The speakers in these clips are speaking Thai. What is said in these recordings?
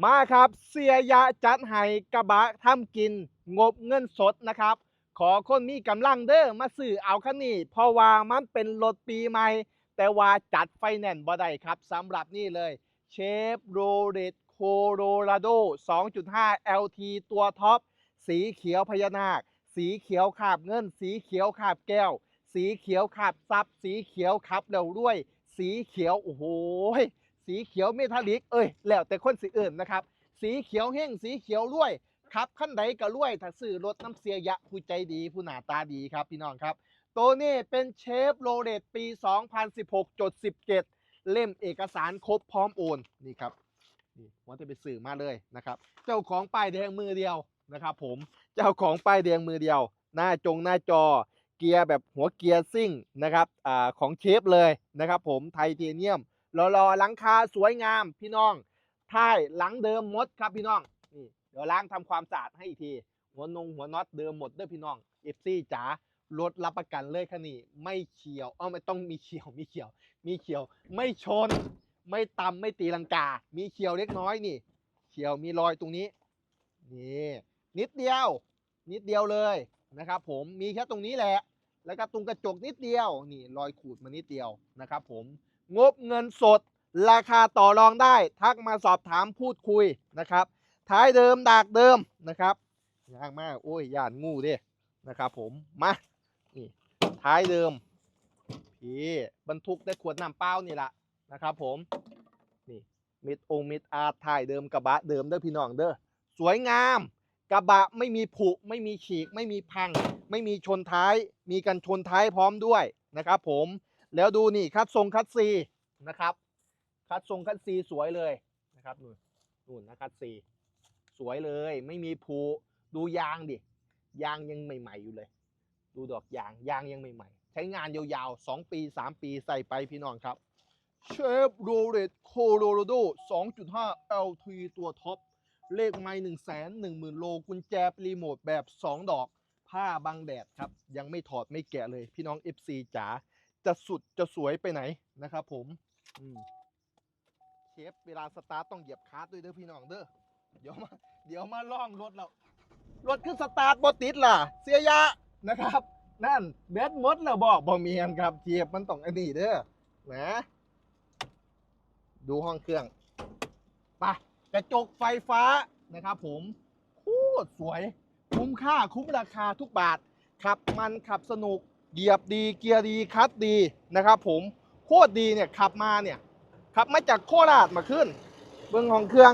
มาครับ เสียยะจัดให้กระบะทำกินงบเงินสดนะครับ ขอคนมีกำลังเด้อมาซื้อเอาคันนี้เพราะว่ามันเป็นรถปีใหม่ แต่ว่าจัดไฟแนนซ์บ่ได้ครับสำหรับนี่เลยเชฟโรเลตโคโรราโด 2.5 LT ตัวท็อป สีเขียวพญานาค สีเขียวขาบเงิน สีเขียวขาบแก้ว สีเขียวขาบซับ สีเขียวขับแล้วด้วย สีเขียว โอ้โห สีเขียวเมทัลลิกเอ้ยแล้วแต่คนสีอื่นนะครับ สีเขียวแห้งสีเขียวรวยขับขั้นใดก็รวยถ้าซื้อรถน้ำเสียยะผู้ใจดีผู้หน้าตาดีครับพี่น้องครับ ตัวนี้เป็นเชฟโรเลตปี 2016จด17 เล่มเอกสารครบพร้อมโอนนี่ครับนี่วันที่ไปสื่อมาเลยนะครับ เจ้าของป้ายแดงมือเดียวนะครับผมเจ้าของป้ายแดงมือเดียว หน้าจงหน้าจอเกียร์แบบหัวเกียร์ซิ่งนะครับอ่าของเชฟเลยนะครับผมไทเทเนียม รอๆหลังคาสวยงามพี่น้องท้ายหลังเดิมหมดครับพี่น้องนี่เดี๋ยวล้างทำความสะอาดให้อีกที หัวนงหัวน็อตเดิมหมดเด้อพี่น้องเอฟซีจ๋ารถรับประกันเลยคันนี้ไม่เฉียวเอ้าไม่ต้องมีเฉียวมีเฉียว มีเฉียว ไม่ชน ไม่ตำไม่ตีลังกา มีเฉียวเล็กน้อยนี่เฉียวมีรอยตรงนี้นี่นิดเดียว นิดเดียวเลยนะครับ ผมมีแค่ตรงนี้แหละ แล้วก็ตรงกระจกนิดเดียวนี่รอยขูดมานิดเดียวนะครับ ผม งบเงินสด ราคาต่อรองได้ ทักมาสอบถามพูดคุยนะครับ ท้ายเดิมดากเดิมนะครับยากมากโอ้ยย่านงูด้นะครับ ผมมานี่ท้ายเดิมพี่บรรทุกได้ขวดน้ำเปล่านี่แหละนะครับ ผมนี่มิดองมิดอาร์ถ่ายเดิมกระบะเดิมเด้อพี่น้องเด้อสวยงาม กระบะไม่มีผุไม่มีฉีก ไม่มีพัง ไม่มีชนท้าย มีกันชนท้ายพร้อมด้วยนะครับ ผม แล้วดูนี่คัดทรงคัดซีนะครับ คัดทรงคัดซีสวยเลยนะครับนู่นนู่นนะคัดซีสวยเลย ไม่มีผุดูยางดิยางยังใหม่ๆอยู่เลย ดูดอกยางยางยังใหม่ๆ ใช้งานยาวๆ 2 ปี 3 ปีใส่ไปพี่น้องครับเชฟโรเลตโคโลราโด 2.5 LT ตัวท็อป เลขไม่หนึ่งแสนหนึ่งหมื่นโล กุญแจรีโมทแบบ 2 ดอก ผ้าบังแดดครับ ยังไม่ถอดไม่แกะเลยพี่น้อง FC จ๋า จะสุดจะสวยไปไหนนะครับผมเชฟเวลาสตาร์ทต้องเหยียบคลัสด้วยเด้อพี่น้องเด้อเดี๋ยวมาเดี๋ยวมาล่องรถเรา รถขึ้นสตาร์ทบ่ติดล่ะ เสียยะนะครับ นั่นแบตมดแล้วบอกบ่เมียนครับเทียบมันต้องอันนี้เด้อนะดูห้องเครื่องไปกระจกไฟฟ้านะครับผมโคตรสวย คุ้มค่าคุ้มราคาทุกบาท ขับมันขับสนุก เหยียบดีเกียร์ดีคัดดีนะครับ ผมโคตรดีเนี่ยขับมาเนี่ยขับมาจากโคราชมาขึ้น เบื้องห้องเครื่อง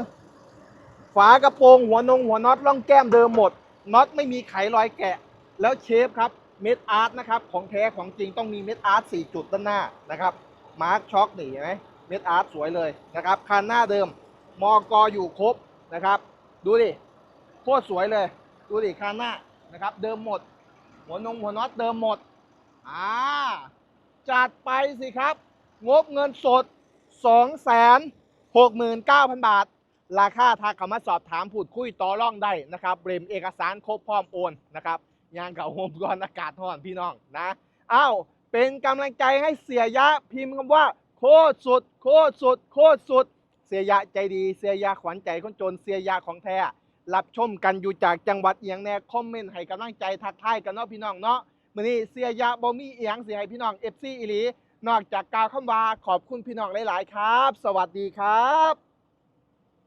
ฝากระโปรงหัวนงหัวน็อตร่องแก้มเดิมหมดน็อตไม่มีไขรอยแกะ แล้วเชฟครับเม็ดอาร์ตนะครับของแท้ของจริงต้องมีเม็ดอาร์ต4จุดด้านหน้านะครับมาร์คช็อคหนีไหมเม็ดอาร์ตสวยเลยนะครับคันหน้าเดิมมอกออยู่ครบนะครับ ดูดิโคตรสวยเลย ดูดิคันหน้านะครับ เดิมหมด หัวนงหัวน็อตเดิมหมด อ่าจัดไปสิครับ งบเงินสด 269,000 บาท ราคาทักเข้ามาสอบถามพูดคุยต่อร่องได้นะครับเบรมเอกสารครบพร้อมโอนนะครับยางกับโฮมก่อนอากาศร้อนพี่น้องนะอ้าวเป็นกำลังใจให้เสียยะพิมพ์คำว่า โคตรสุด โคตรสุด โคตรสุด เสียยะใจดีเสียยะขวัญใจคนจนเสียยะของแท้รับชมกันอยู่จากจังหวัดเอียงแน่คอมเมนต์ให้กำลังใจทักทายกันเนาะพี่น้องเนาะ มื้อนี้เสียยะบ่มีเอียงสิให้พี่น้อง FC อีหลีนอกจากกล่าวคำว่าขอบคุณพี่น้องหลาย ๆ ครับ สวัสดีครับ